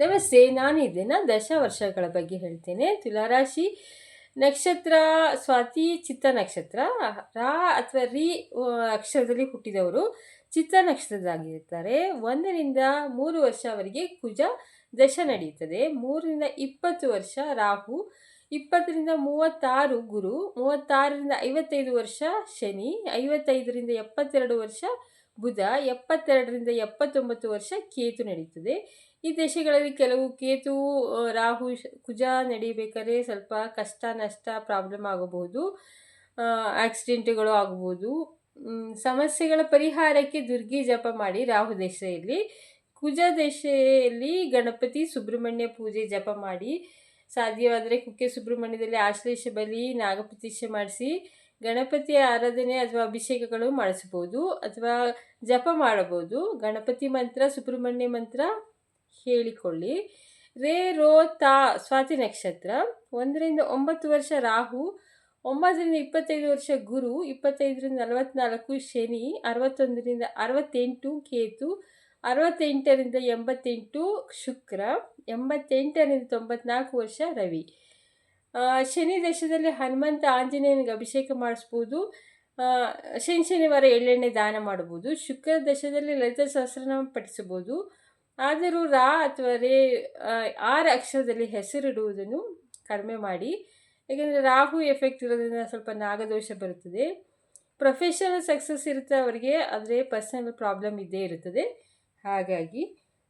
ನಮಸ್ತೆ, ನಾನು ಇದನ್ನು ದಶ ವರ್ಷಗಳ ಬಗ್ಗೆ ಹೇಳ್ತೇನೆ. ತುಲಾರಾಶಿ ನಕ್ಷತ್ರ, ಸ್ವಾತಿ, ಚಿತ್ತ ನಕ್ಷತ್ರ, ರಾ ಅಥವಾ ರಿ ಅಕ್ಷರದಲ್ಲಿ ಹುಟ್ಟಿದವರು ಚಿತ್ತ ನಕ್ಷತ್ರದಾಗಿರ್ತಾರೆ ಒಂದರಿಂದ ಮೂರು ವರ್ಷವರೆಗೆ ಕುಜ ದಶ ನಡೆಯುತ್ತದೆ. ಮೂರರಿಂದ ಇಪ್ಪತ್ತು ವರ್ಷ ರಾಹು, ಇಪ್ಪತ್ತರಿಂದ ಮೂವತ್ತಾರು ಗುರು, ಮೂವತ್ತಾರರಿಂದ ಐವತ್ತೈದು ವರ್ಷ ಶನಿ, ಐವತ್ತೈದರಿಂದ ಎಪ್ಪತ್ತೆರಡು ವರ್ಷ ಬುಧ ಎಪ್ಪತ್ತೆರಡರಿಂದ ಎಪ್ಪತ್ತೊಂಬತ್ತು ವರ್ಷ ಕೇತು ನಡೀತದೆ. ಈ ದೇಶಗಳಲ್ಲಿ ಕೆಲವು ಕೇತು ರಾಹು ಕುಜ ನಡೀಬೇಕಾದ್ರೆ ಸ್ವಲ್ಪ ಕಷ್ಟ, ನಷ್ಟ ಪ್ರಾಬ್ಲಮ್ ಆಗಬಹುದು. ಆಕ್ಸಿಡೆಂಟ್ಗಳು ಆಗಬಹುದು. ಸಮಸ್ಯೆಗಳ ಪರಿಹಾರಕ್ಕೆ ದುರ್ಗಿ ಜಪ ಮಾಡಿ ರಾಹು ದೇಶದಲ್ಲಿ. ಕುಜ ದೇಶದಲ್ಲಿ ಗಣಪತಿ ಸುಬ್ರಹ್ಮಣ್ಯ ಪೂಜೆ ಜಪ ಮಾಡಿ. ಸಾಧ್ಯವಾದರೆ ಕುಕ್ಕೆ ಸುಬ್ರಹ್ಮಣ್ಯದಲ್ಲಿ ಆಶ್ಲೇಷ ಬಲಿ, ನಾಗಪ್ರತಿಷ್ಠೆ ಮಾಡಿಸಿ. ಗಣಪತಿಯ ಆರಾಧನೆ ಅಥವಾ ಅಭಿಷೇಕಗಳು ಮಾಡಿಸ್ಬೋದು ಅಥವಾ ಜಪ ಮಾಡಬಹುದು. ಗಣಪತಿ ಮಂತ್ರ, ಸುಬ್ರಹ್ಮಣ್ಯ ಮಂತ್ರ ಹೇಳಿಕೊಳ್ಳಿ. ರೇ, ರೋ, ತಾ, ಸ್ವಾತಿ ನಕ್ಷತ್ರ. ಒಂದರಿಂದ ಒಂಬತ್ತು ವರ್ಷ ರಾಹು, ಒಂಬತ್ತರಿಂದ ಇಪ್ಪತ್ತೈದು ವರ್ಷ ಗುರು, ಇಪ್ಪತ್ತೈದರಿಂದ ನಲವತ್ನಾಲ್ಕು ಶನಿ, ಅರವತ್ತೊಂದರಿಂದ ಅರವತ್ತೆಂಟು ಕೇತು, ಅರವತ್ತೆಂಟರಿಂದ ಎಂಬತ್ತೆಂಟು ಶುಕ್ರ, ಎಂಬತ್ತೆಂಟರಿಂದ ತೊಂಬತ್ನಾಲ್ಕು ವರ್ಷ ರವಿ. ಶನಿ ದೇಶದಲ್ಲಿ ಹನುಮಂತ ಆಂಜನೇಯನಿಗೆ ಅಭಿಷೇಕ ಮಾಡಿಸ್ಬೋದು. ಶನಿ ಶನಿವಾರ ಎಳ್ಳೆಣ್ಣೆ ದಾನ ಮಾಡ್ಬೋದು. ಶುಕ್ರ ದಶದಲ್ಲಿ ಲಲಿತ ಸಹಸ್ರನಾಮ ಪಠಿಸಬಹುದು ಆದರೂ ರಾ ಅಥವಾ ರೇ ಆರು ಅಕ್ಷರದಲ್ಲಿ ಹೆಸರಿಡುವುದನ್ನು ಕಡಿಮೆ ಮಾಡಿ. ಯಾಕೆಂದರೆ ರಾಹು ಎಫೆಕ್ಟ್ ಇರೋದ್ರಿಂದ ಸ್ವಲ್ಪ ನಾಗದೋಷ ಬರುತ್ತದೆ. ಪ್ರೊಫೆಷನಲ್ ಸಕ್ಸಸ್ ಇರುತ್ತೆ ಅವರಿಗೆ, ಆದರೆ ಪರ್ಸನಲ್ ಪ್ರಾಬ್ಲಮ್ ಇದ್ದೇ ಇರುತ್ತದೆ. ಹಾಗಾಗಿ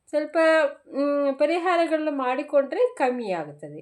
ಸ್ವಲ್ಪ ಪರಿಹಾರಗಳನ್ನ ಮಾಡಿಕೊಂಡ್ರೆ ಕಮ್ಮಿ ಆಗುತ್ತದೆ